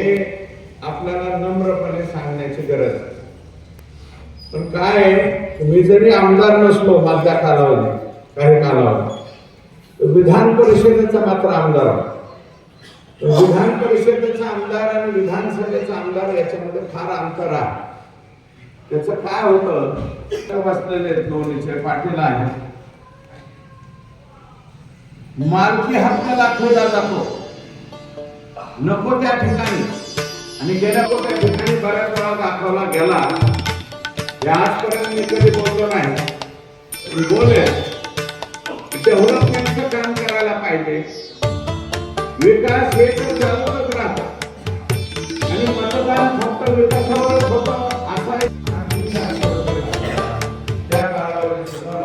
हे आपल्याला नम्रपणे सांगण्याची गरज पण काय मी जरी आमदार नसलो माझ्या कालावधी काही कालावधी विधान परिषदेचा मात्र आमदार विधान परिषदेचा आमदार आणि विधानसभेचा आमदार याच्यामध्ये फार अंतर आहे. त्याच काय होत बसलेले दोन्हीचे पाटील आहे मालकी हक्क दाखवला जातो. नको त्या ठिकाणी. आणि गेल्या तो त्या ठिकाणी बऱ्याच वेळा दाखवला गेला हे आजपर्यंत मी कधी बोललो नाही. मी बोले तेवढं त्यांचं काम करायला पाहिजे. विकास हे तर चालूच राहत. आणि मतदान फक्त विकासावरच होतं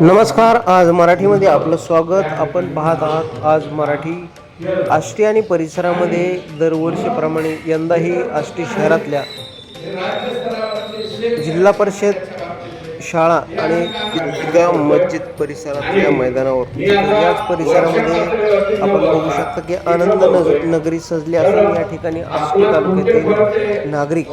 नमस्कार आज मराठीमध्ये आपलं स्वागत. आपण पाहत आहात आज मराठी आष्टी आणि परिसरामध्ये दरवर्षीप्रमाणे यंदाही आष्टी शहरातल्या जिल्हा परिषद शाळा आणि ईदगाह मस्जिद परिसरातल्या मैदानावर याच परिसरामध्ये आपण बघू शकता की आनंद नग- नगरी सजली असून या ठिकाणी आष्टी तालुक्यातील नागरिक